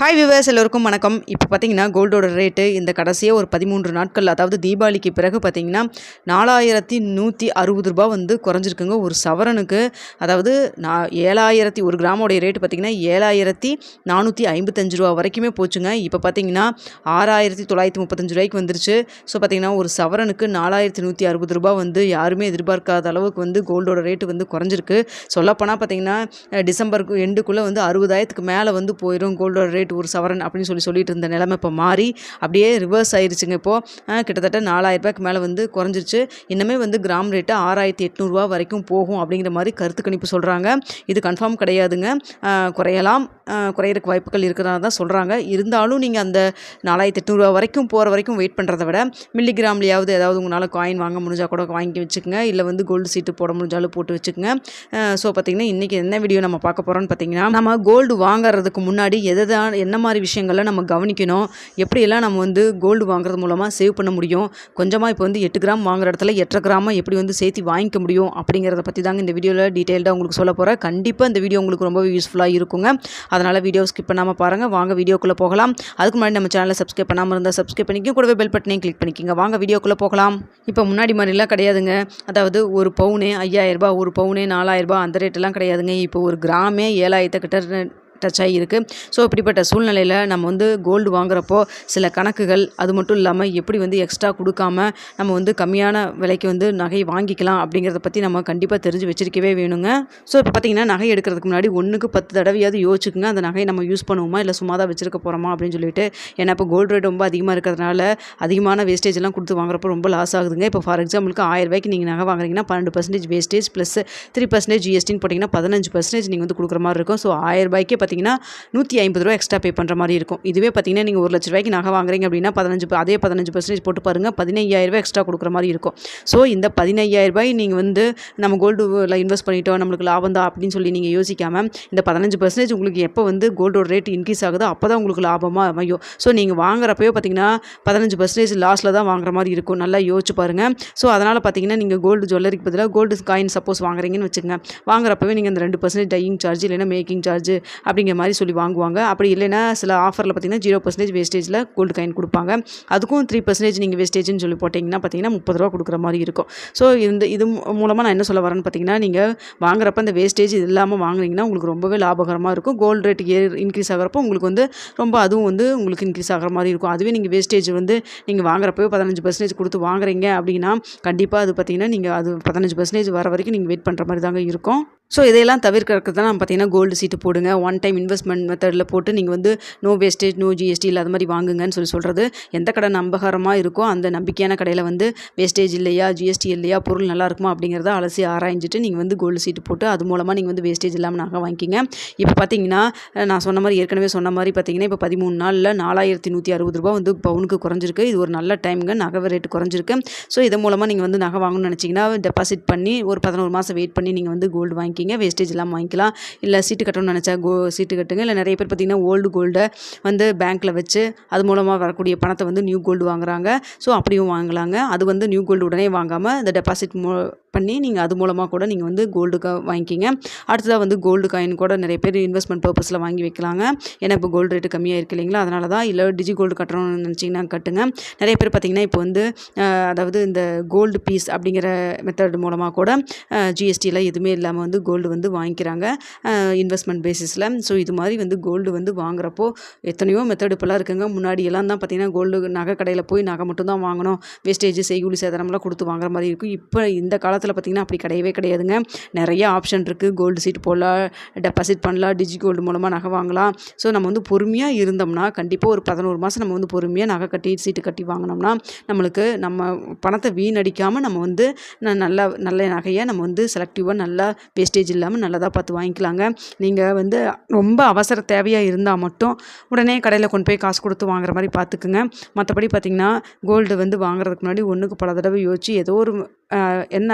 Hi viewers எல்லோருக்கும் வணக்கம். இப்போ பார்த்தீங்கன்னா கோல்டோட ரேட்டு இந்த கடைசியாக ஒரு பதிமூன்று நாட்கள் அதாவது தீபாவளிக்கு பிறகு பார்த்தீங்கன்னா நாலாயிரத்தி நூற்றி அறுபது ரூபா வந்து குறைஞ்சிருக்குங்க. ஒரு சவரனுக்கு அதாவது நான் ஏழாயிரத்தி ஒரு கிராமோடைய ரேட்டு பார்த்தீங்கன்னா ஏழாயிரத்தி நானூற்றி ஐம்பத்தஞ்சு ரூபா வரைக்குமே போச்சுங்க. இப்போ பார்த்தீங்கன்னா ஆறாயிரத்தி தொள்ளாயிரத்தி முப்பத்தஞ்சு ரூபாய்க்கு வந்துருச்சு. ஸோ பார்த்தீங்கன்னா ஒரு சவரனுக்கு நாலாயிரத்தி நூற்றி அறுபது ரூபா வந்து யாருமே எதிர்பார்க்காத அளவுக்கு வந்து கோல்டோட ரேட்டு வந்து குறைஞ்சிருக்கு. சொல்லப்போனால் பார்த்தீங்கன்னா டிசம்பருக்கு எண்டுக்குள்ளே வந்து அறுபதாயிரத்துக்கு மேலே வந்து போயிடும் கோல்டோட ரேட் ஒரு சவரன் அப்படின்னு சொல்லி சொல்லிட்டு இருந்த நிலைமை இப்போ மாறி அப்படியே ரிவர்ஸ் ஆயிடுச்சுங்க இப்போது கிட்டத்தட்ட நாலாயிரம் ரூபாய்க்கு மேலே வந்து குறைஞ்சிருச்சு. இன்னுமே வந்து கிராம் ரேட்டு ஆறாயிரத்தி எட்நூறுரூவா வரைக்கும் போகும் அப்படிங்கிற மாதிரி கருத்து கணிப்பு சொல்கிறாங்க இது கன்ஃபார்ம் கிடையாதுங்க. குறையலாம். குறையிறக்கு வாய்ப்புகள் இருக்கிறதா தான் சொல்கிறாங்க இருந்தாலும் நீங்கள் அந்த நாலாயிரத்தி எட்நூறுரூவா வரைக்கும் போகிற வரைக்கும் வெயிட் பண்ணுறத விட மில்லிகிராம்லையாவது ஏதாவது உங்களால் காயின் வாங்க முடிஞ்சால் கூட வாங்கி வச்சுக்கோங்க. இல்லை வந்து கோல்டு சீட்டு போட முடிஞ்சாலும் போட்டு வச்சுக்கோங்க. ஸோ பார்த்தீங்கன்னா இன்றைக்கி என்ன வீடியோ நம்ம பார்க்க போகிறோம்னு பார்த்திங்கன்னா நம்ம கோல்டு வாங்குறதுக்கு முன்னாடி எதை தான் என்ன மாதிரி விஷயங்களை நம்ம கவனிக்கணும் எப்படியெல்லாம் நம்ம வந்து கோல்டு வாங்குறது மூலமாக சேவ் பண்ண முடியும் கொஞ்சமாக இப்போ வந்து எட்டு கிராம் வாங்குற இடத்துல எட்டரை கிராமாக எப்படி வந்து சேர்த்து வாங்கிக்க முடியும் அப்படிங்கிறத பற்றி தாங்க இந்த வீடியோவில் டீட்டெயில்டாக உங்களுக்கு சொல்ல போகிறேன் கண்டிப்பாக இந்த வீடியோ உங்களுக்கு ரொம்ப யூஸ்ஃபுல்லாக இருக்குங்க. அதனால் வீடியோ ஸ்கிப் பண்ணாமல் பாருங்கள் வாங்க வீடியோக்குள்ளே போகலாம். அதுக்கு முன்னாடி நம்ம சேனலை சப்ஸ்கிரைப் பண்ணாமல் இருந்தால் சப்ஸ்கிரைப் பண்ணிக்கோ கூடவே பெல் பட்டனையும் கிளிக் பண்ணிக்கோங்க. வாங்க வீடியோக்குள்ளே போகலாம். இப்போ முன்னாடி மாதிரிலாம் கிடையாதுங்க. அதாவது ஒரு பவுனே ஐயாயிரரூபா ஒரு பவுனே நாலாயிரரூபா அந்த ரேட்டெல்லாம் கிடையாதுங்க. இப்போ ஒரு கிராமே ஏழாயிரத்தை கிட்ட டச் ஆகியிருக்கு. ஸோ இப்படிப்பட்ட சூழ்நிலையில் நம்ம வந்து கோல்டு வாங்குறப்போ சில கணக்குகள் அது மட்டும் இல்லாமல் எப்படி வந்து எக்ஸ்ட்ரா கொடுக்காம நம்ம வந்து கம்மியான விலைக்கு வந்து நகை வாங்கிக்கலாம் அப்படிங்கிறத பற்றி நம்ம கண்டிப்பாக தெரிஞ்சு வச்சிருக்கவே வேணுங்க. ஸோ இப்போ பார்த்தீங்கன்னா நகை எடுக்கிறதுக்கு முன்னாடி ஒன்றுக்கு பத்து தடவையாவது யோசிச்சுக்குங்க. அந்த நகையை நம்ம யூஸ் பண்ணுவோமா இல்லை சும்மா தான் வச்சிருக்க போகிறோமா அப்படின்னு சொல்லிட்டு. ஏன்னா இப்போ கோல்டு ரேட் ரொம்ப அதிகமாக இருக்கிறதுனால அதிகமான வேஸ்டேஜ் எல்லாம் கொடுத்து வாங்குறப்போ ரொம்ப லாஸ் ஆகுதுங்க. இப்போ ஃபார் எக்ஸாம்பிளுக்கு ஆயிரம் ரூபாய்க்கு நீங்கள் நகை வாங்குறீங்கன்னா பன்னெண்டு percentage wastage plus three percentage ஜிஎஸ்டின்னு போட்டிங்கன்னா பதினஞ்சு பர்சன்டேஜ் நீங்கள் வந்து கொடுக்குற மாதிரி இருக்கும். ஸோ ஆயிரம் ரூபாய்க்கே பார்த்தீங்கன்னா நூற்றி ஐம்பது ரூபா எக்ஸ்ட்ரா பே பண்ணுற மாதிரி இருக்கும். இதுவே பார்த்தீங்கன்னா நீங்கள் ஒரு லட்ச ரூபாய்க்கு நகை வாங்குறீங்க அப்படின்னா பதினஞ்சு அதே பதினஞ்சு பர்சன்டேஜ் போட்டு பாருங்கள் பதினையாயிரம் ரூபாய் எக்ஸ்ட்ரா கொடுக்குற மாதிரி இருக்கும். ஸோ இந்த பதினையாயிரரூபாய் நீங்கள் வந்து நம்ம கோல்டுல இன்வெஸ்ட் பண்ணிட்டோம் நம்மளுக்கு லாபம் தான் அப்படின்னு சொல்லி நீங்கள் யோசிக்காமல் இந்த பதினஞ்சு பர்சன்டேஜ் உங்களுக்கு எப்போ வந்து கோல்டோட ரேட் இன்க்ரீஸ் ஆகுதோ அப்போ தான் உங்களுக்கு லாபமாக அமையும். ஸோ நீங்கள் வாங்குறப்பயோ பார்த்தீங்கன்னா பதினஞ்சு பர்சன்டேஜ் லாஸில் தான் வாங்குற மாதிரி இருக்கும். நல்லா யோசிச்சு பாருங்கள் ஸோ அதனால் பார்த்தீங்கன்னா நீங்கள் கோல்டு ஜுவல்லரிக்கு பதிலாக கோல்டு காயின் சப்போஸ் வாங்குறீங்கன்னு வச்சுக்கோங்க. வாங்குறப்பவே நீங்கள் அந்த ரெண்டு பர்சன்டேஜ் டையிங் சார்ஜ் இல்லைன்னா மேக்கிங் சார்ஜ் அப்படிங்கிற மாதிரி சொல்லி வாங்குவாங்க. அப்படி இல்லைன்னா சில ஆஃபரில் பார்த்தீங்கன்னா ஜீரோ பர்சன்டேஜ் வேஸ்டேஜில் கோல்டு காயின் கொடுப்பாங்க. அதுக்கும் த்ரீ பர்சன்டேஜ் நீங்கள் வேஸ்டேஜ்னு சொல்லி போட்டிங்கன்னா பார்த்தீங்கன்னா முப்பது ரூபா கொடுக்குற மாதிரி இருக்கும். ஸோ இந்த இது மூலமாக நான் என்ன சொல்ல வரேன்னு பார்த்தீங்கன்னா நீங்கள் வாங்குறப்ப இந்த வேஸ்டேஜ் இது இல்லாமல் வாங்குனீங்கன்னா உங்களுக்கு ரொம்பவே லாபகரமாக இருக்கும். கோல்டு ரேட் ஏ இன்க்ரீஸ் ஆகிறப்போ உங்களுக்கு வந்து ரொம்ப அதுவும் வந்து உங்களுக்கு இன்க்ரீஸ் ஆகிற மாதிரி இருக்கும். அதுவே நீங்கள் வேஸ்டேஜ் வந்து நீங்கள் வாங்குறப்பவே பதினஞ்சு பர்சன்டேஜ் கொடுத்து வாங்குறீங்க அப்படின்னா கண்டிப்பாக அது பார்த்தீங்கன்னா நீங்கள் அது பதினஞ்சு பர்சன்டேஜ் வர வரைக்கும் நீங்கள் வெயிட் பண்ணுற மாதிரி தாங்க இருக்கும். ஸோ இதையெல்லாம் தவிர்க்கிறதுக்கு தான் பார்த்தீங்கன்னா கோல்டு சீட்டு போடுங்க. ஒன் டைம் இன்வெஸ்ட்மெண்ட் மெத்தடில் போட்டு நீங்கள் வந்து நோ வேஸ்டேஜ் நோ ஜிஎஸ்டி இல்லாத மாதிரி வாங்குங்கன்னு சொல்லி சொல்கிறது எந்த கடை நம்பகரமாக இருக்கோ அந்த நம்பிக்கையான கடையில் வந்து வேஸ்டேஜ் இல்லையா ஜிஎஸ்டி இல்லையா பொருள் நல்லா இருக்குமா அப்படிங்கிறத அலசி ஆராய்ஞ்சிட்டு நீங்கள் வந்து கோல்டு சீட்டு போட்டு அது மூலமாக நீங்கள் வந்து வேஸ்டேஜ் இல்லாமல் நகை வாங்கிக்கிங்க. இப்போ பார்த்தீங்கன்னா நான் சொன்ன மாதிரி ஏற்கனவே சொன்ன மாதிரி பார்த்தீங்கன்னா இப்போ பதிமூணு நாளில் நாலாயிரத்தி நூற்றி அறுபது ரூபா வந்து பவுனுக்கு குறைஞ்சிருக்கு. இது ஒரு நல்ல டைமுங்க நகை ரேட்டு குறைஞ்சிருக்கு. ஸோ இது மூலமாக நீங்கள் வந்து நகை வாங்கணும்னு நினச்சிங்கன்னா டெபாசிட் பண்ணி ஒரு பதினோரு மாதம் வெயிட் பண்ணி நீங்கள் வந்து கோல்டு வாங்கிக்கிங்க. வேஸ்டேஜ் வேஸ்டேஜ்லாம் வாங்கிக்கலாம். இல்லை சீட்டு கட்டணும்னு நினச்சா கோ சீட்டு கட்டுங்க. இல்லை நிறைய பேர் பார்த்தீங்கன்னா ஓல்டு கோல்டை வந்து பேங்க்கில் வச்சு அது மூலமாக வரக்கூடிய பணத்தை வந்து நியூ கோல்டு வாங்குறாங்க. ஸோ அப்படியும் வாங்கலாங்க. அது வந்து நியூ கோல்டு உடனே வாங்காமல் இந்த டெபாசிட் மூ பண்ணி நீங்கள் அது மூலமாக கூட நீங்கள் வந்து கோல்டு கா வாங்கிக்கிங்க. அடுத்ததாக வந்து கோல்டு காயின் கூட நிறைய பேர் இன்வெஸ்ட்மெண்ட் பர்பஸில் வாங்கி வைக்கலாங்க. ஏன்னா இப்போ கோல்டு ரேட்டு கம்மியாக இருக்கு இல்லைங்களா? அதனால தான் இல்லை டிஜி கோல்டு கட்டணும்னு நினச்சிங்கன்னா கட்டுங்க. நிறைய பேர் பார்த்தீங்கன்னா இப்போ வந்து அதாவது இந்த கோல்டு பீஸ் அப்படிங்கிற மெத்தட் மூலமாக கூட ஜிஎஸ்டியில் எதுவுமே இல்லாமல் வந்து கோல்டு வந்து வாங்கிக்கிறாங்க இன்வெஸ்ட்மெண்ட் பேசிஸில் ஸோ இது மாதிரி வந்து கோல்டு வந்து வாங்குறப்போ எத்தனையோ மெத்தட் இப்போலாம் இருக்குங்க. முன்னாடி எல்லாம் தான் பார்த்தீங்கன்னா கோல்டு நகை கடையில் போய் நகை மட்டும் தான் வாங்கணும். வேஸ்டேஜ் செய்கூலி சேதாரம்லாம் கொடுத்து வாங்குற மாதிரி இருக்கும். இப்போ இந்த காலத்தில் பார்த்திங்கன்னா அப்படி கிடையவே கிடையாதுங்க. நிறைய ஆப்ஷன் இருக்குது கோல்டு சீட் போடலாம் டெபாசிட் பண்ணலாம் டிஜி கோல்டு மூலமாக நகை வாங்கலாம். ஸோ நம்ம வந்து பொறுமையாக இருந்தோம்னா கண்டிப்பாக ஒரு பதினோரு மாதம் நம்ம வந்து பொறுமையாக நகை கட்டி சீட்டு கட்டி வாங்கினோம்னா நம்மளுக்கு நம்ம பணத்தை வீணடிக்காமல் நம்ம வந்து ந- நல்ல நல்ல நகையை நம்ம வந்து செலக்டிவாக நல்லா வேஸ்டேஜ் இல்லாமல் நல்லதாக பார்த்து வாங்கிக்கலாங்க. நீங்கள் வந்து ரொம்ப அவசர தேவையாக இருந்தால் மட்டும் உடனே கடையில் கொண்டு போய் காசு கொடுத்து வாங்குற மாதிரி பார்த்துக்குங்க. மற்றபடி பார்த்தீங்கன்னா கோல்டு வந்து வாங்குறதுக்கு முன்னாடி ஒன்றுக்கு பல தடவை யோசிச்சு ஏதோ ஒரு என்ன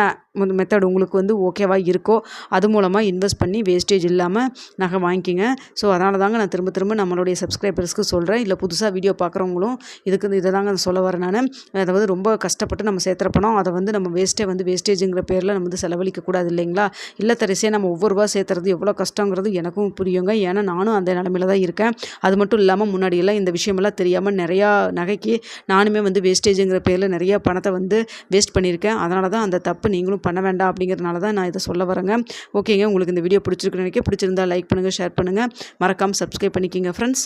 மெத்தட் உங்களுக்கு வந்து ஓகேவாக இருக்கோ அது மூலமாக இன்வெஸ்ட் பண்ணி வேஸ்டேஜ் இல்லாமல் நகை வாங்கிக்கிங்க. ஸோ அதனால தாங்க நான் திரும்ப திரும்ப நம்மளுடைய சப்ஸ்கிரைபர்ஸ்க்கு சொல்கிறேன் இல்லை புதுசாக வீடியோ பார்க்குறவங்களும் இதுக்கு இதை தாங்க சொல்ல வரேன் நான். அதாவது ரொம்ப கஷ்டப்பட்டு நம்ம சேர்த்துற பணம் அதை வந்து நம்ம வேஸ்ட்டே வந்து வேஸ்டேஜுங்கிற பேரில் நம்ம வந்து செலவழிக்கக்கூடாது இல்லைங்களா? இல்லைங்களா தரிசையாக நம்ம ஒவ்வொரு ரூபா சேர்த்துறது எவ்வளோ கஷ்டங்கிறது எனக்கும் புரியுங்க. ஏன்னா நானும் அந்த நிலமையில தான் இருக்கேன். அது மட்டும் இல்லாமல் முன்னாடியெல்லாம் இந்த விஷயமெல்லாம் தெரியாமல் நிறையா நகைக்கு நானுமே வந்து வேஸ்டேஜுங்கிற பேரில் நிறையா பணத்தை வந்து வேஸ்ட் பண்ணியிருக்கேன். அதனால தான் அந்த தப்பு நீங்கள் நீங்களும் பண்ண வேண்டாம் அப்படிங்கிறதுனால தான் நான் இதை சொல்ல வரேங்க. ஓகேங்க உங்களுக்கு இந்த வீடியோ பிடிச்சிருக்குன்னு நினைக்க பிடிச்சிருந்தா லைக் பண்ணுங்கள் ஷேர் பண்ணுங்கள் மறக்காமல் சப்ஸ்கிரைப் பண்ணிக்கிங்க ஃப்ரெண்ட்ஸ்